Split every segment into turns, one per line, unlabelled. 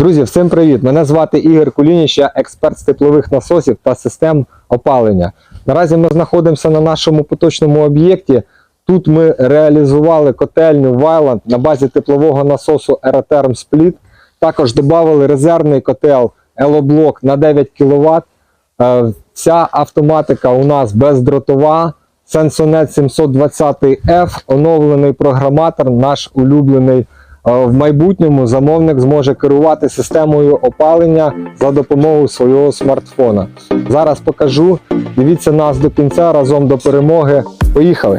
Друзі, всім привіт! Мене звати Ігор Кулініч, я експерт з теплових насосів та систем опалення. Наразі ми знаходимося на нашому поточному об'єкті. Тут ми реалізували котельню Вайланд на базі теплового насосу Aeroterm Split. Також додали резервний котел Елоблок на 9 кВт. Е, Ця автоматика у нас бездротова. Sensonet 720F, оновлений програматор, наш улюблений. В майбутньому замовник зможе керувати системою опалення за допомогою свого смартфона. Зараз покажу. Дивіться нас до кінця разом до перемоги. Поїхали!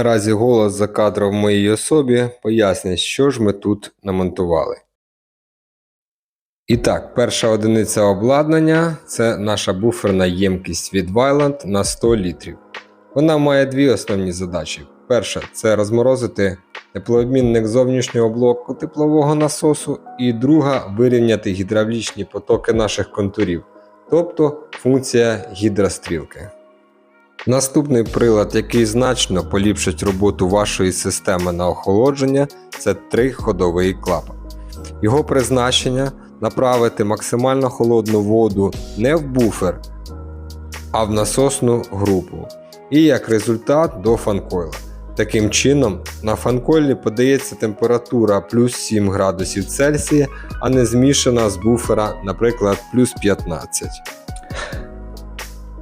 Наразі голос за кадром в моїй особі пояснить, що ж ми тут намонтували. І так, перша одиниця обладнання це наша буферна ємкість від Vyland на 100 літрів. Вона має дві основні задачі. Перша це розморозити теплообмінник зовнішнього блоку теплового насосу, і друга вирівняти гідравлічні потоки наших контурів, тобто функція гідрострілки. Наступний прилад, який значно поліпшить роботу вашої системи на охолодження, це триходовий клапан. Його призначення направити максимально холодну воду не в буфер, а в насосну групу. І як результат до фанкойла. Таким чином, на фанкойлі подається температура плюс 7 градусів Цельсія, а не змішана з буфера, наприклад, плюс 15.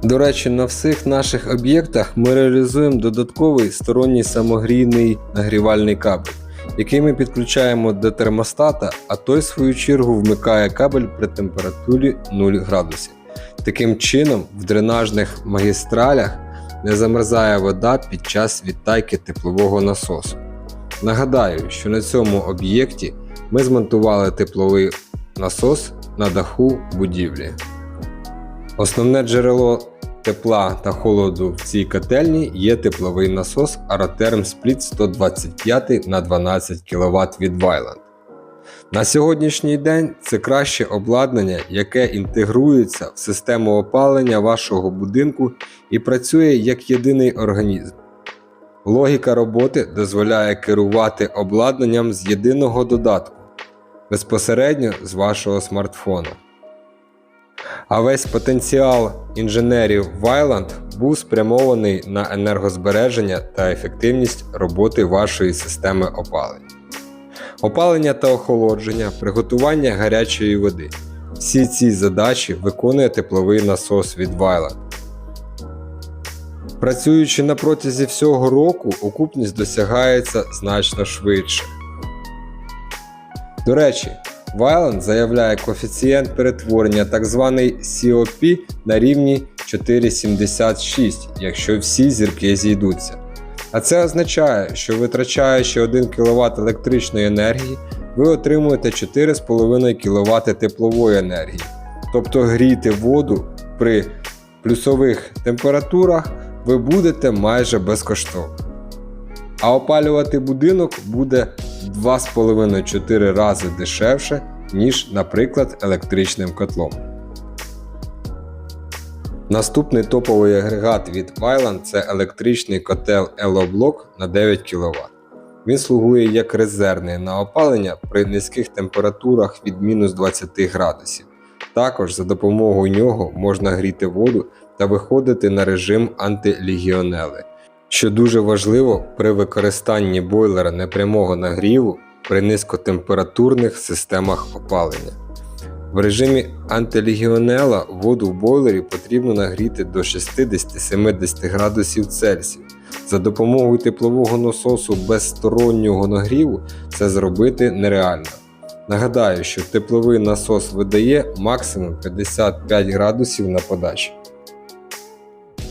До речі, на всіх наших об'єктах ми реалізуємо додатковий сторонній самогрійний нагрівальний кабель, який ми підключаємо до термостата, а той в свою чергу вмикає кабель при температурі 0 градусів. Таким чином, в дренажних магістралях не замерзає вода під час відтайки теплового насосу. Нагадаю, що на цьому об'єкті ми змонтували тепловий насос на даху будівлі. Основне джерело тепла та холоду в цій котельні є тепловий насос Aeroterm Split 125 на 12 кВт від Vyland. На сьогоднішній день це краще обладнання, яке інтегрується в систему опалення вашого будинку і працює як єдиний організм. Логіка роботи дозволяє керувати обладнанням з єдиного додатку безпосередньо з вашого смартфона. А весь потенціал інженерів Вайланд був спрямований на енергозбереження та ефективність роботи вашої системи опалення. Опалення та охолодження, приготування гарячої води. Всі ці задачі виконує тепловий насос від Вайланд. Працюючи на протязі всього року, окупність досягається значно швидше. До речі, Вайланд заявляє коефіцієнт перетворення так званий COP на рівні 4,76, якщо всі зірки зійдуться. А це означає, що витрачаючи 1 кВт електричної енергії, ви отримуєте 4,5 кВт теплової енергії. Тобто гріти воду при плюсових температурах ви будете майже безкоштовно. А опалювати будинок буде 2,5-4 рази дешевше, ніж, наприклад, електричним котлом. Наступний топовий агрегат від Vyland це електричний котел EloBlock на 9 кВт. Він слугує як резервний на опалення при низьких температурах від мінус 20 градусів. Також за допомогою нього можна гріти воду та виходити на режим антилегіонели, що дуже важливо при використанні бойлера непрямого нагріву при низькотемпературних системах опалення. В режимі антилегіонела воду в бойлері потрібно нагріти до 60-70 градусів Цельсію. За допомогою теплового насосу без стороннього нагріву це зробити нереально. Нагадаю, що тепловий насос видає максимум 55 градусів на подачі.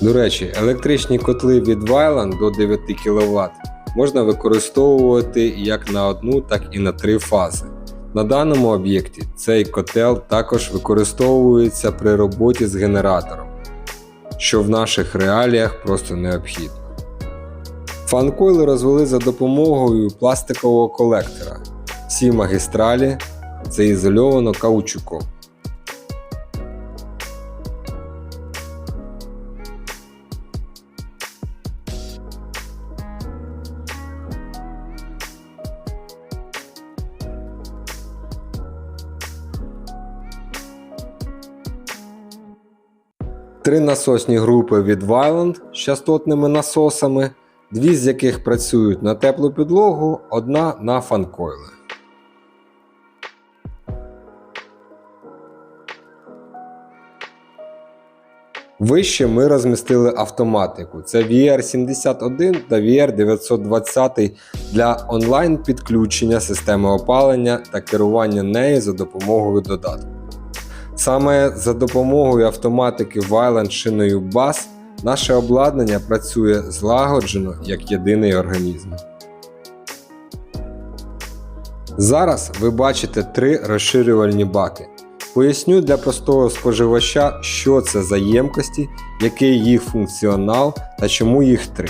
До речі, електричні котли від Vyland до 9 кВт можна використовувати як на одну, так і на три фази. На даному об'єкті цей котел також використовується при роботі з генератором, що в наших реаліях просто необхідно. Фанкойли розвели за допомогою пластикового колектора. Всі магістралі заізольовано каучуком. Три насосні групи від Vyland з частотними насосами, дві з яких працюють на теплу підлогу, одна на фанкойли. Вище ми розмістили автоматику. Це VR71 та VR920 для онлайн підключення системи опалення та керування нею за допомогою додатку. Саме за допомогою автоматики Vyland шиною BAS наше обладнання працює злагоджено як єдиний організм. Зараз ви бачите три розширювальні баки. Поясню для простого споживача, що це за ємкості, який їх функціонал та чому їх три.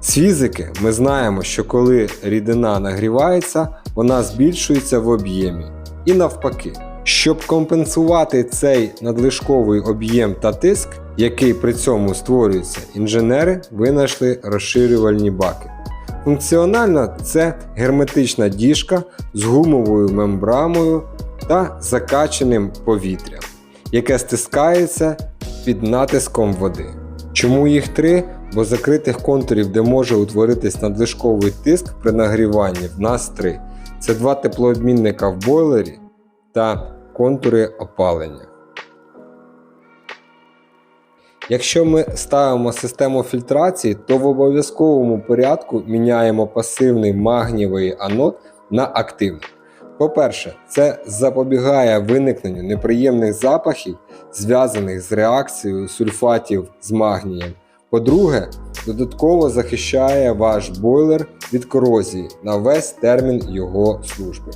З фізики ми знаємо, що коли рідина нагрівається, вона збільшується в об'ємі. І навпаки. Щоб компенсувати цей надлишковий об'єм та тиск, який при цьому створюється, інженери винайшли розширювальні баки. Функціонально це герметична діжка з гумовою мембрамою та закаченим повітрям, яке стискається під натиском води. Чому їх три? Бо закритих контурів, де може утворитись надлишковий тиск при нагріванні, в нас три. Це два теплообмінника в бойлері та контури опалення. Якщо ми ставимо систему фільтрації, то в обов'язковому порядку міняємо пасивний магнієвий анод на активний. По-перше, це запобігає виникненню неприємних запахів, зв'язаних з реакцією сульфатів з магнієм. По-друге, додатково захищає ваш бойлер від корозії на весь термін його служби.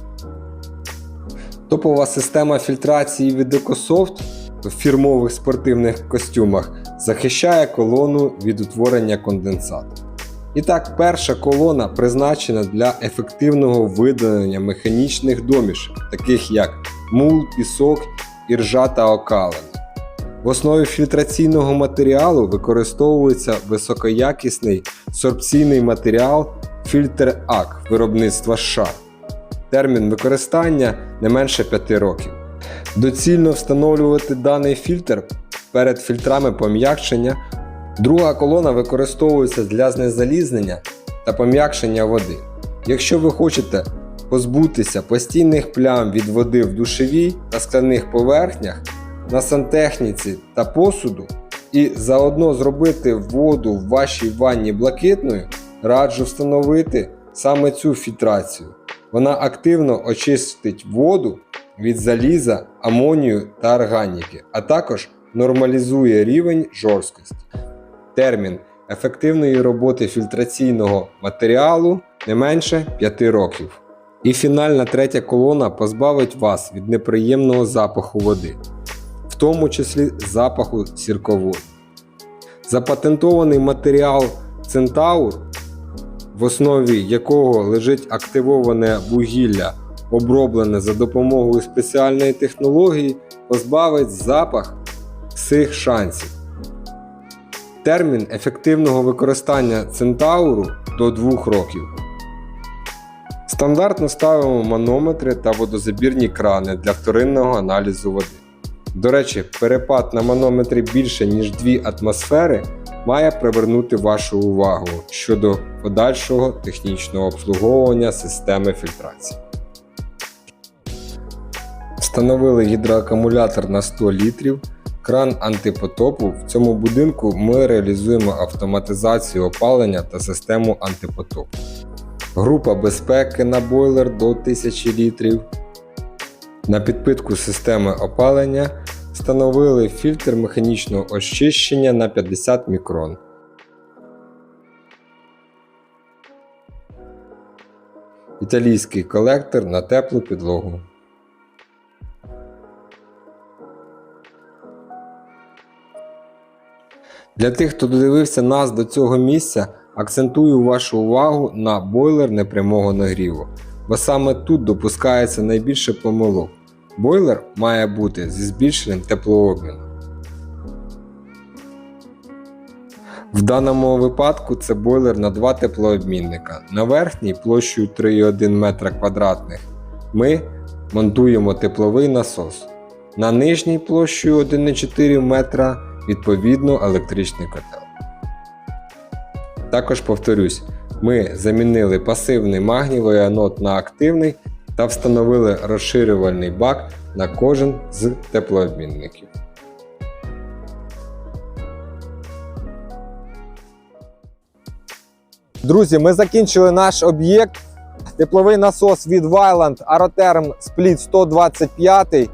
Топова система фільтрації від EcoSoft в фірмових спортивних костюмах захищає колону від утворення конденсату. І так, перша колона призначена для ефективного видалення механічних домішок, таких як мул, пісок, іржа та окалина. В основі фільтраційного матеріалу використовується високоякісний сорбційний матеріал фільтр АК виробництва США. Термін використання не менше 5 років. Доцільно встановлювати даний фільтр перед фільтрами пом'якшення. Друга колона використовується для знезалізнення та пом'якшення води. Якщо ви хочете позбутися постійних плям від води в душевій та скляних поверхнях, на сантехніці та посуду, і заодно зробити воду в вашій ванні блакитною, раджу встановити саме цю фільтрацію. Вона активно очистить воду від заліза, амонію та органіки, а також нормалізує рівень жорсткості. Термін ефективної роботи фільтраційного матеріалу не менше 5 років. І фінальна третя колона позбавить вас від неприємного запаху води, в тому числі запаху сірководу. Запатентований матеріал Центаур в основі якого лежить активоване вугілля, оброблене за допомогою спеціальної технології, позбавить запах всіх шансів. Термін ефективного використання центауру до 2 років. Стандартно ставимо манометри та водозабірні крани для вторинного аналізу води. До речі, перепад на манометрі більше ніж 2 атмосфери має привернути вашу увагу щодо подальшого технічного обслуговування системи фільтрації. Встановили гідроакумулятор на 100 літрів, кран антипотопу. В цьому будинку ми реалізуємо автоматизацію опалення та систему антипотопу. Група безпеки на бойлер до 1000 літрів. На підпитку системи опалення встановили фільтр механічного очищення на 50 мікрон. Італійський колектор на теплу підлогу. Для тих, хто додивився нас до цього місця, акцентую вашу увагу на бойлер непрямого нагріву, бо саме тут допускається найбільше помилок. Бойлер має бути зі збільшеним теплообміном. В даному випадку це бойлер на два теплообмінника. На верхній площею 3,1 метра квадратних ми монтуємо тепловий насос. На нижній площею 1,4 метра відповідно електричний котел. Також повторюсь, ми замінили пасивний магнієвий анод на активний та встановили розширювальний бак на кожен з теплообмінників.
Друзі, ми закінчили наш об'єкт. Тепловий насос від Vyland Aerotherm Split 125.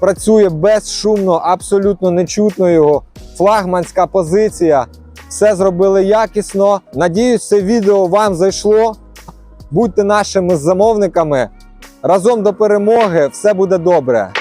Працює безшумно, абсолютно не чутно його. Флагманська позиція. Все зробили якісно. Надіюсь, це відео вам зайшло. Будьте нашими замовниками. Разом до перемоги, все буде добре.